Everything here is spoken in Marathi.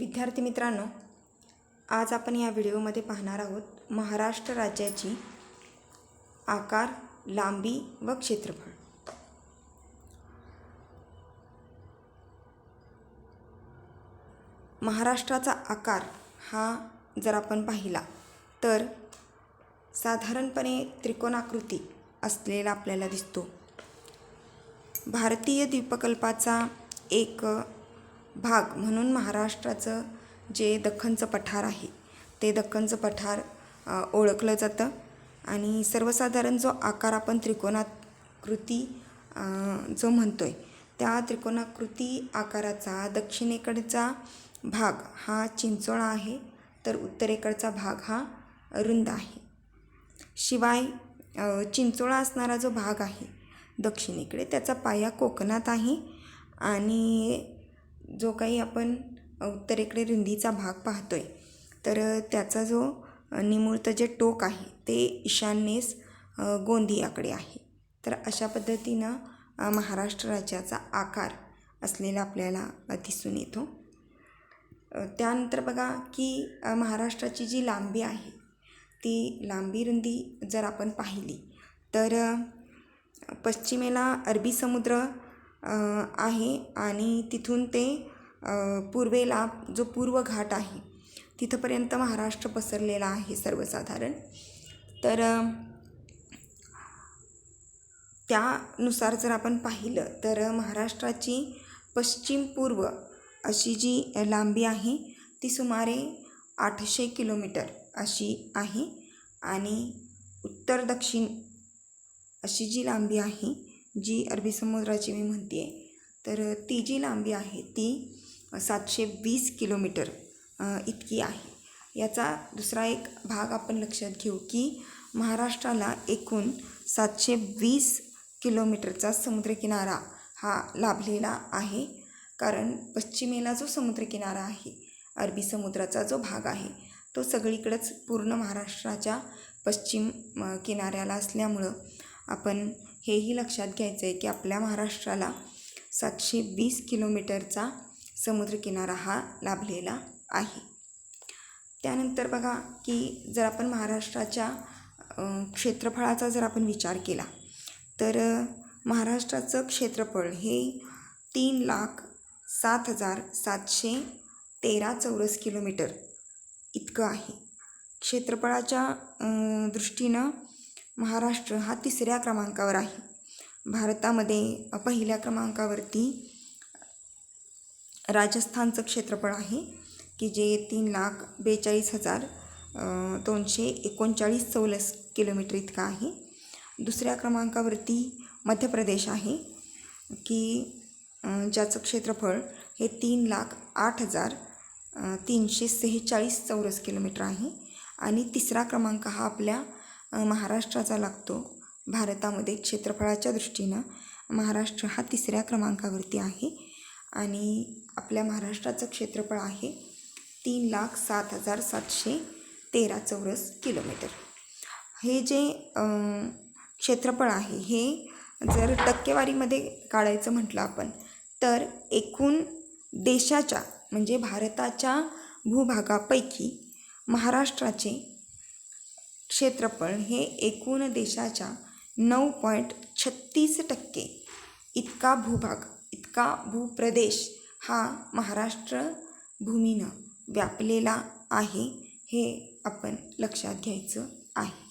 विद्यार्थी मित्रांनो आज आपण या व्हिडिओमध्ये पाहणार आहोत महाराष्ट्र राज्याची आकार लांबी व क्षेत्रफळ. महाराष्ट्राचा आकार हा जर आपण पाहिला तर साधारणपणे त्रिकोणाकृती असलेला आपल्याला दिसतो. भारतीय द्वीपकल्पाचा एक भाग म्हणून महाराष्ट्राचं जे दख्खनचं पठार आहे ते दख्खनचं पठार ओळखलं जातं. आणि सर्वसाधारण जो आकार आपण त्रिकोणाकृती जो म्हणतो आहे त्या त्रिकोणाकृती आकाराचा दक्षिणेकडचा भाग हा चिंचोळा आहे तर उत्तरेकडचा भाग हा रुंद आहे. शिवाय चिंचोळा असणारा जो भाग आहे दक्षिणेकडे त्याचा पाया कोकणात आहे. आणि जो काही आपण उत्तरेकडे रुंदीचा भाग पाहतो आहे तर त्याचा जो निमुळत जे टोक आहे ते ईशान्येस गोंदियाकडे आहे. तर अशा पद्धतीनं महाराष्ट्र राज्याचा आकार असलेला आपल्याला दिसून येतो. त्यानंतर बघा की महाराष्ट्राची जी लांबी आहे ती लांबी रुंदी जर आपण पाहिली तर पश्चिमेला अरबी समुद्र आहे आणि तिथून ते पूर्वेला जो पूर्व घाट आहे तिथंपर्यंत महाराष्ट्र पसरलेला आहे सर्वसाधारण. तर त्यानुसार जर आपण पाहिलं तर महाराष्ट्राची पश्चिम पूर्व अशी जी लांबी आहे ती सुमारे आठशे किलोमीटर अशी आहे आणि उत्तर दक्षिण अशी जी लांबी आहे जी अरबी समुद्राची मी म्हणते आहे तर ती जी लांबी आहे ती सातशे वीस किलोमीटर इतकी आहे. याचा दुसरा एक भाग आपण लक्षात घेऊ की महाराष्ट्राला एकूण सातशे वीस किलोमीटरचा समुद्रकिनारा हा लाभलेला आहे. कारण पश्चिमेला जो समुद्रकिनारा आहे अरबी समुद्राचा जो भाग आहे तो सगळीकडंच पूर्ण महाराष्ट्राच्या पश्चिम किनाऱ्याला असल्यामुळं आपण हेही लक्षात घ्यायचं आहे की आपल्या महाराष्ट्राला सातशे वीस किलोमीटरचा समुद्रकिनारा हा लाभलेला आहे. त्यानंतर बघा की जर आपण महाराष्ट्राच्या क्षेत्रफळाचा जर आपण विचार केला तर महाराष्ट्राचं क्षेत्रफळ हे तीन लाख सात हजार सातशे तेरा चौरस किलोमीटर इतकं आहे. क्षेत्रफळाच्या दृष्टीनं महाराष्ट्र हा तिसऱ्या क्रमांकावर आहे. भारतामध्ये पहिल्या क्रमांकावरती राजस्थानचं क्षेत्रफळ आहे की जे तीन लाख बेचाळीस हजार दोनशे एकोणचाळीस चौरस किलोमीटर इतका आहे. दुसऱ्या क्रमांकावरती मध्य प्रदेश आहे की ज्याचं क्षेत्रफळ हे तीन लाख आठ हजार तीनशे सेहेचाळीस चौरस किलोमीटर आहे. आणि तिसरा क्रमांक हा आपल्या महाराष्ट्राचा लागतो. भारतामध्ये क्षेत्रफळाच्या दृष्टीनं महाराष्ट्र हा तिसऱ्या क्रमांकावरती आहे आणि आपल्या महाराष्ट्राचं क्षेत्रफळ आहे तीन लाख सात हजार सातशे तेरा चौरस किलोमीटर. हे जे क्षेत्रफळ आहे हे जर टक्केवारीमध्ये काढायचं म्हटलं आपण तर एकूण देशाच्या म्हणजे भारताच्या भूभागापैकी महाराष्ट्राचे क्षेत्रफळ हे एकूण देशाच्या नऊ पॉईंट छत्तीस टक्के. इतका भूभाग इतका भूप्रदेश हा महाराष्ट्र भूमीनं व्यापलेला आहे हे आपण लक्षात घ्यायचं आहे.